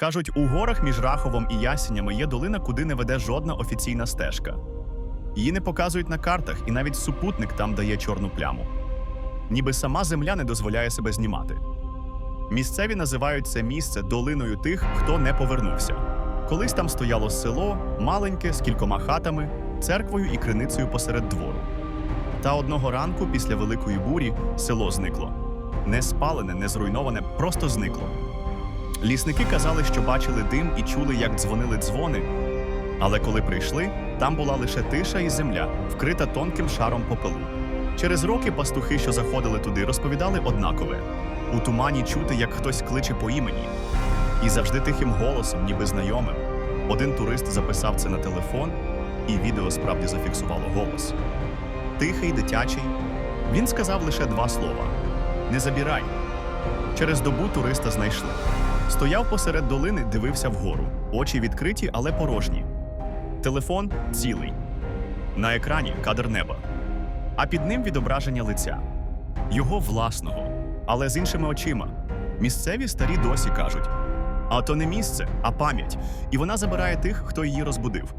Кажуть, у горах між Раховом і Ясінями є долина, куди не веде жодна офіційна стежка. Її не показують на картах, і навіть супутник там дає чорну пляму. Ніби сама земля не дозволяє себе знімати. Місцеві називають це місце долиною тих, хто не повернувся. Колись там стояло село, маленьке, з кількома хатами, церквою і криницею посеред двору. Та одного ранку, після великої бурі, село зникло. Не спалене, не зруйноване, просто зникло. Лісники казали, що бачили дим і чули, як дзвонили дзвони. Але коли прийшли, там була лише тиша і земля, вкрита тонким шаром попелу. Через роки пастухи, що заходили туди, розповідали однакове: у тумані чути, як хтось кличе по імені, і завжди тихим голосом, ніби знайомим. Один турист записав це на телефон, і відео справді зафіксувало голос. Тихий, дитячий. Він сказав лише два слова: Не забірай. Через добу туриста знайшли. Стояв посеред долини, дивився вгору. Очі відкриті, але порожні. Телефон цілий. На екрані кадр неба. А під ним відображення лиця. Його власного, але з іншими очима. Місцеві старі досі кажуть: а то не місце, а пам'ять. І вона забирає тих, хто її розбудив.